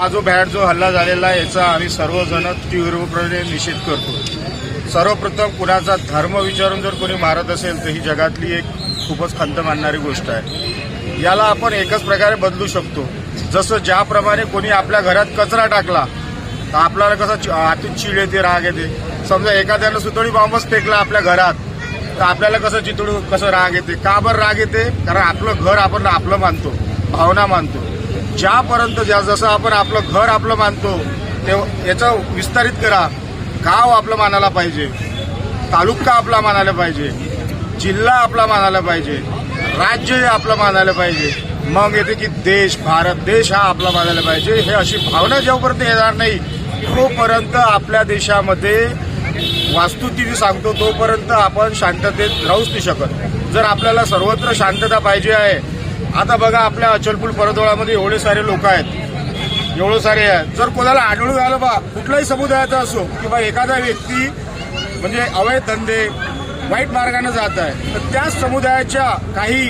हा जो भॅट जो हल्ला झालेला आहे याचा आम्ही सर्वजण तीव्रपणे निषेध करतो. सर्वप्रथम कुणाचा धर्म विचारून जर कोणी मारत असेल तर ही जगातली एक खूपच खंत मानणारी गोष्ट आहे. याला आपण एकच प्रकारे बदलू शकतो. जसं ज्याप्रमाणे कोणी आपल्या घरात कचरा टाकला तर आपल्याला कसं आतून चिड येते राग येते. समजा एखाद्यानं सुतळी बॉम्बच फेकला आपल्या घरात तर आपल्याला कसं चितळू कसं राग येते? का बरं राग येते? कारण आपलं घर आपण आपलं मानतो भावना मानतो. ज्यापर्यंत ज्या जसं आपण आपलं घर आपलं मानतो ते याचं विस्तारित करा. गाव आपलं मानायला पाहिजे. तालुका आपला मानायला पाहिजे. जिल्हा आपला मानायला पाहिजे. राज्य हे आपलं मानायला पाहिजे. मग येते की देश भारत देश हा आपला मानायला पाहिजे. हे अशी भावना जेव्हापर्यंत येणार नाही तोपर्यंत आपल्या देशामध्ये वास्तुस्थिती सांगतो तोपर्यंत आपण शांततेत राहूच नाही शकत. जर आपल्याला सर्वत्र शांतता पाहिजे आहे आता बघा आपल्या अचलपूर परतोळामध्ये एवढे सारे लोक आहेत. एवढं सारे आहेत. जर कोणाला आढळून आलं बा कुठल्याही समुदायाचा असो किंवा एखादा व्यक्ती म्हणजे अवैध धंदे वाईट मार्गाने जात आहे तर त्याच समुदायाच्या काही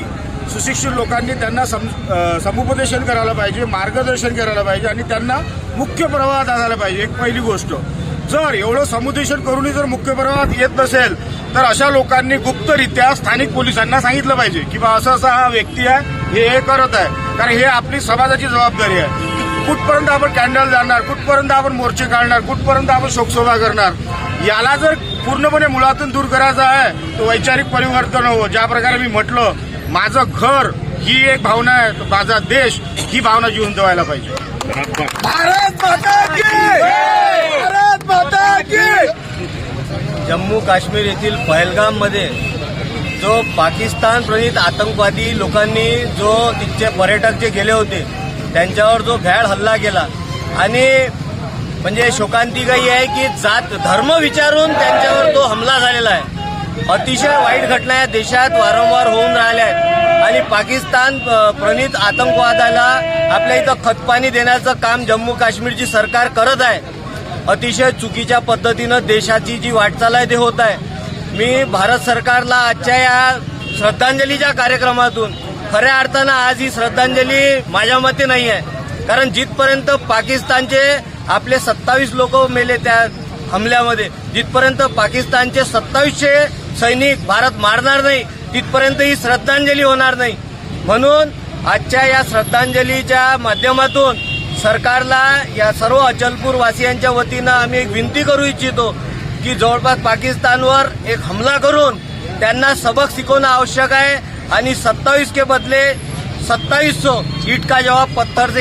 सुशिक्षित लोकांनी त्यांना सम समुपदेशन करायला पाहिजे मार्गदर्शन करायला पाहिजे आणि त्यांना मुख्य प्रवाहात आणायला पाहिजे. एक पहिली गोष्ट. जर एवढं समुपदेशन करूनही जर मुख्य प्रवाहात येत नसेल तर अशा लोकांनी गुप्तरित्या स्थानिक पोलिसांना सांगितलं पाहिजे की बा असं असा हा व्यक्ती आहे हे हे करत आहे. कारण हे आपली समाजाची जबाबदारी आहे. कुठपर्यंत आपण कॅन्डल जाणार कुठपर्यंत आपण मोर्चे काढणार कुठपर्यंत आपण शोकसभा करणार याला जर पूर्णपणे मुळातून दूर करायचं आहे तर वैचारिक परिवर्तन हो. ज्या प्रकारे मी म्हटलं माझं घर ही एक भावना आहे माझा देश ही भावना जिवंत व्हायला पाहिजे. भारत माता की! भारत माता की! जम्मू काश्मीर येथील पहलगाममध्ये जो पाकिस्तान प्रणित आतंकवादी लोकांनी जो तिथचे पर्यटक जे गेले होते त्यांच्यावर जो भ्याड हल्ला केला आणि म्हणजे शोकांतिकाही आहे की जात धर्म विचारून त्यांच्यावर तो हमला झालेला आहे. अतिशय वाईट घटना या देशात वारंवार होऊन राहिल्या आहेत. आणि पाकिस्तान प्रणित आतंकवादाला आपल्या इथं खतपाणी देण्याचं काम जम्मू काश्मीरची सरकार करत आहे. अतिशय चुकीच्या पद्धतीनं देशाची जी वाटचाल आहे ते होत आहे मी भारत सरकारला आजच्या या श्रद्धांजलीच्या कार्यक्रमातून खऱ्या अर्थानं आज ही श्रद्धांजली माझ्या मते नाही आहे कारण जिथपर्यंत पाकिस्तानचे आपले सत्तावीस लोक मेले त्या हमल्यामध्ये जिथपर्यंत पाकिस्तानचे सत्तावीसशे सैनिक भारत मारणार नाही तिथपर्यंत ही श्रद्धांजली होणार नाही. म्हणून आजच्या या श्रद्धांजलीच्या माध्यमातून सरकारला या सर्व अचलपूर वासियांच्या वतीनं आम्ही एक विनंती करू इच्छितो की जवळपास पाकिस्तानवर एक हमला करून त्यांना सबक शिकवणं आवश्यक आहे आणि सत्तावीस के बदले सत्तावीस सो इटका जवाब पत्थर से